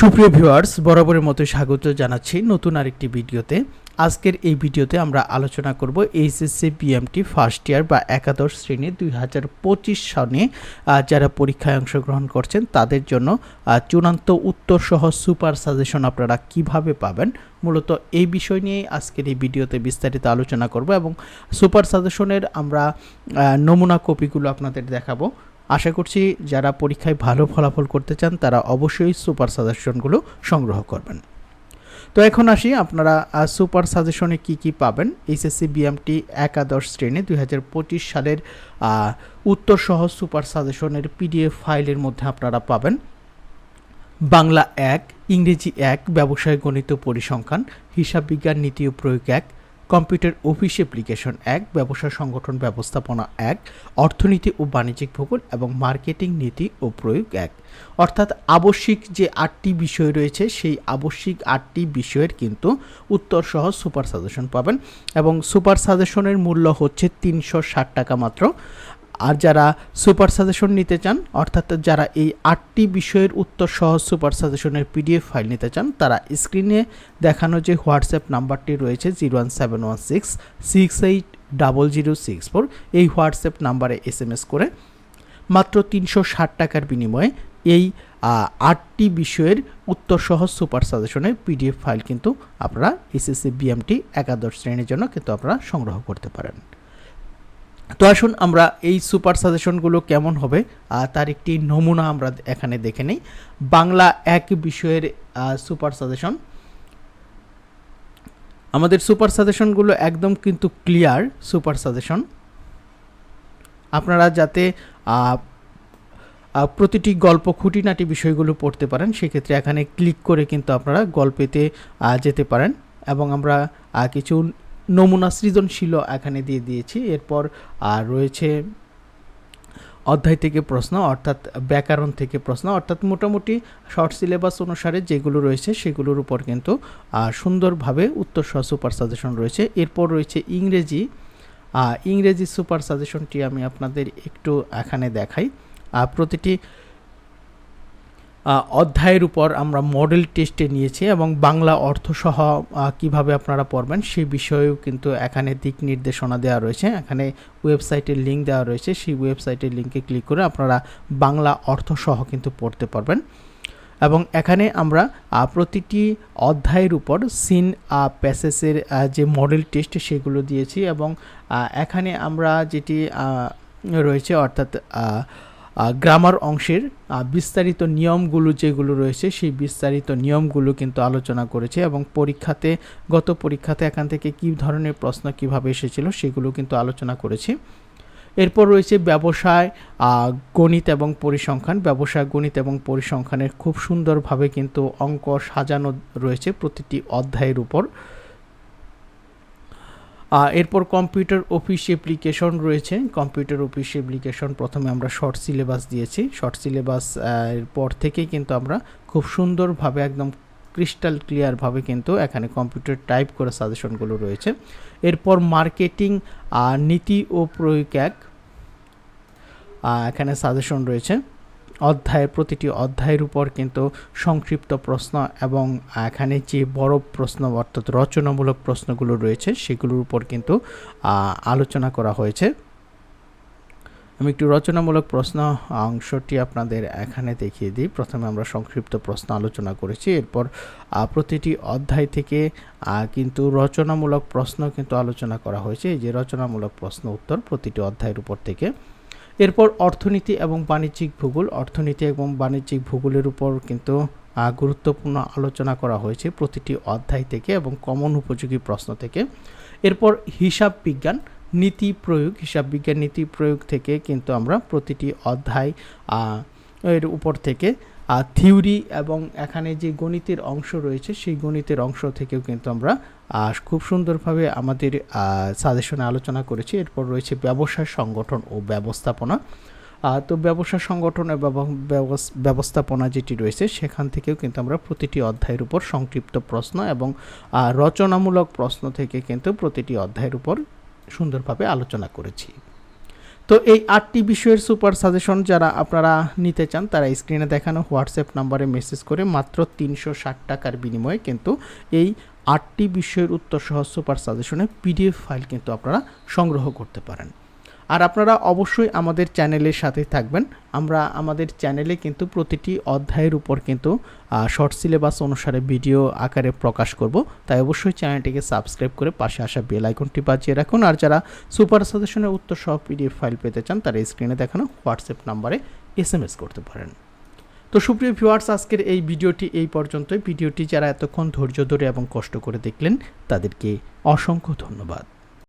সুপ্রিয় ভিউয়ার্স বরাবরের মতো স্বাগত জানাচ্ছি নতুন আরেকটি ভিডিওতে। আজকের এই ভিডিওতে আমরা আলোচনা করব এইচএসসি পিএমটি ফার্স্ট ইয়ার বা একাদশ শ্রেণি দুই হাজার পঁচিশ আহ, যারা পরীক্ষায় অংশগ্রহণ করছেন তাদের জন্য চূড়ান্ত উত্তর সহ সুপার সাজেশন আপনারা কীভাবে পাবেন? মূলত এই বিষয় নিয়েই আজকের এই ভিডিওতে বিস্তারিত আলোচনা করব এবং সুপার সাজেশনের আমরা নমুনা কপিগুলো আপনাদের দেখাবো। আশা করছি যারা পরীক্ষায় ভালো ফলাফল করতে চান, তারা অবশ্যই সুপার সাজেশনগুলো সংগ্রহ করবেন। তো এখন আসি, আপনারা সুপার সাজেশনে কি কি পাবেন? এইচএসসি, বিএমটি একাদশ শ্রেণি দুই হাজার পঁচিশ সালের উত্তরসহ সুপার সাজেশনের পিডিএফ ফাইলের মধ্যে আপনারা পাবেন। বাংলা এক, ইংরেজি এক, ব্যবসায় গণিত পরিসংখ্যান, হিসাব বিজ্ঞান নীতি ও প্রয়োগ এক কম্পিউটার অফিস অ্যাপ্লিকেশন এক ব্যবসা সংগঠন ব্যবস্থাপনা এক অর্থনীতি ও বাণিজ্যিক ভূগোল এবং মার্কেটিং নীতি ও প্রয়োগ এক অর্থাৎ আবশ্যিক যে আটটি বিষয় রয়েছে, সেই আবশ্যিক আটটি বিষয়ের কিন্তু উত্তর সহ সুপার সাজেশন পাবেন এবং সুপার সাজেশনের মূল্য হচ্ছে তিনশো ষাট টাকা মাত্র। আর যারা সুপার সাজেশন নিতে চান, অর্থাৎ যারা এই আটটি বিষয়ের উত্তর সহ সুপার সাজেশনের পিডিএফ ফাইল নিতে চান, তারা স্ক্রিনে দেখানো যে হোয়াটসঅ্যাপ নাম্বারটি রয়েছে zero one seven one six six eight double zero six four, এই হোয়াটসঅ্যাপ নাম্বারে এস এম এস করে মাত্র তিনশো ষাট টাকার বিনিময়ে এই আটটি বিষয়ের উত্তর সহ সুপার সাজেশনের পিডিএফ ফাইল কিন্তু আপনারা এসএসসি বিএমটি একাদশ শ্রেণির জন্য কিন্তু আপনারা সংগ্রহ করতে পারেন। তো আসুন আমরা এই সুপার সাজেশনগুলো কেমন হবে তার একটি নমুনা আমরা এখানে দেখে নিই। বাংলা এক বিষয়ের সুপার সাজেশন। আমাদের সুপার সাজেশনগুলো একদম কিন্তু ক্লিয়ার সুপার সাজেশন। আপনারা যাতে প্রতিটি গল্প খুঁটিনাটি বিষয়গুলো পড়তে পারেন, সেক্ষেত্রে এখানে ক্লিক করে কিন্তু আপনারা গল্পেতে যেতে পারেন। এবং আমরা কিছু নমুনা সৃজনশীল এখানে দিয়ে দিয়েছি। এরপর আর রয়েছে অধ্যায় থেকে প্রশ্ন, অর্থাৎ ব্যাকরণ থেকে প্রশ্ন, অর্থাৎ মোটামুটি শর্ট সিলেবাস অনুসারে যেগুলো রয়েছে সেগুলোর উপর কিন্তু সুন্দরভাবে উত্তর সহ সুপার সাজেশন রয়েছে। এরপর রয়েছে ইংরেজি ইংরেজি সুপার সাজেশনটি আমি আপনাদের একটু এখানে দেখাই। প্রতিটি অধ্যায়ের উপর আমরা মডেল টেস্টে নিয়েছি এবং বাংলা অর্থসহ কীভাবে আপনারা পড়বেন সেই বিষয়েও কিন্তু এখানে দিক নির্দেশনা দেওয়া রয়েছে। এখানে ওয়েবসাইটের লিঙ্ক দেওয়া রয়েছে। সেই ওয়েবসাইটের লিঙ্কে ক্লিক করে আপনারা বাংলা অর্থসহ কিন্তু পড়তে পারবেন। এবং এখানে আমরা প্রতিটি অধ্যায়ের উপর সিন প্যাসেসের যে মডেল টেস্ট সেগুলো দিয়েছি এবং এখানে আমরা যেটি রয়েছে অর্থাৎ গ্রামার অংশের বিস্তারিত নিয়মগুলো যেগুলো রয়েছে, সেই বিস্তারিত নিয়মগুলো কিন্তু আলোচনা করেছে এবং পরীক্ষাতে, গত পরীক্ষাতে এখান থেকে কী ধরনের প্রশ্ন কীভাবে এসেছিল সেগুলো কিন্তু আলোচনা করেছি। এরপর রয়েছে ব্যবসায় গণিত এবং পরিসংখ্যান। ব্যবসায়, গণিত এবং পরিসংখ্যানের খুব সুন্দরভাবে কিন্তু অঙ্ক সাজানো রয়েছে প্রতিটি অধ্যায়ের উপর। এরপর কম্পিউটার অফিস অ্যাপ্লিকেশন রয়েছে। কম্পিউটার অফিস অ্যাপ্লিকেশন প্রথমে আমরা শর্ট সিলেবাস দিয়েছি। শর্ট সিলেবাস এর পর থেকেই কিন্তু আমরা খুব সুন্দরভাবে একদম ক্রিস্টাল ক্লিয়ারভাবে কিন্তু এখানে কম্পিউটার টাইপ করে সাজেশনগুলো রয়েছে। এরপর মার্কেটিং নীতি ও প্রয়োগ এক এখানে সাজেশন রয়েছে। অধ্যায়ের প্রতিটি অধ্যায়ের উপর কিন্তু সংক্ষিপ্ত প্রশ্ন এবং এখানে যে বড় প্রশ্ন অর্থাৎ রচনামূলক প্রশ্নগুলো রয়েছে, সেগুলোর উপর কিন্তু আলোচনা করা হয়েছে। আমি একটু রচনামূলক প্রশ্ন অংশটি আপনাদের এখানে দেখিয়ে দিই। প্রথমে আমরা সংক্ষিপ্ত প্রশ্ন আলোচনা করেছি। এরপর প্রতিটি অধ্যায় থেকে কিন্তু রচনামূলক প্রশ্ন কিন্তু আলোচনা করা হয়েছে। এই যে রচনামূলক প্রশ্ন উত্তর প্রতিটি অধ্যায়ের উপর থেকে। এরপর অর্থনীতি এবং বাণিজ্যিক ভূগোল। অর্থনীতি এবং বাণিজ্যিক ভূগোলের উপর কিন্তু গুরুত্বপূর্ণ আলোচনা করা হয়েছে প্রতিটি অধ্যায় থেকে এবং কমন উপযোগী প্রশ্ন থেকে। এরপর হিসাব বিজ্ঞান, নীতি প্রয়োগ। হিসাব বিজ্ঞান, নীতি প্রয়োগ থেকে কিন্তু আমরা প্রতিটি অধ্যায় এর উপর থেকে থিওরি এবং এখানে যে গণিতের অংশ রয়েছে, সেই গণিতের অংশ থেকেও কিন্তু আমরা খুব সুন্দরভাবে আমাদের সাজেশনে আলোচনা করেছি। এরপর রয়েছে ব্যবসা সংগঠন ও ব্যবস্থাপনা। তো ব্যবসা সংগঠন এবং ব্যবস্থাপনা যেটি রয়েছে, সেখান থেকেও কিন্তু আমরা প্রতিটি অধ্যায়ের উপর সংক্ষিপ্ত প্রশ্ন এবং রচনামূলক প্রশ্ন থেকে কিন্তু প্রতিটি অধ্যায়ের উপর সুন্দরভাবে আলোচনা করেছি। তো এই আটটি বিষয়ের সুপার সাজেশন যারা আপনারা নিতে চান, তারা স্ক্রিনে দেখানো হোয়াটসঅ্যাপ নাম্বারে মেসেজ করে মাত্র তিনশো ষাট টাকার বিনিময়ে কিন্তু এই আটটি বিষয়ের উত্তর সহ সুপার সাজেশনে পিডিএফ ফাইল কিন্তু আপনারা সংগ্রহ করতে পারেন। আর আপনারা অবশ্যই আমাদের চ্যানেলের সাথে থাকবেন। আমরা আমাদের চ্যানেলে কিন্তু প্রতিটি অধ্যায়ের উপর কিন্তু শর্ট সিলেবাস অনুসারে ভিডিও আকারে প্রকাশ করব। তাই অবশ্যই চ্যানেলটিকে সাবস্ক্রাইব করে পাশে আসা বেল আইকনটি বাজিয়ে রাখুন। আর যারা সুপার সাজেশনের উত্তর সহ পিডিএফ ফাইল পেতে চান, তারা স্ক্রিনে দেখানো হোয়াটসঅ্যাপ নাম্বারে এস করতে পারেন। তো সুপ্রিয় ভিউয়ার্স আজকের এই ভিডিওটি এই পর্যন্তই। ভিডিওটি যারা এতক্ষণ ধৈর্য ধরে এবং কষ্ট করে দেখলেন, তাদেরকে অসংখ্য ধন্যবাদ।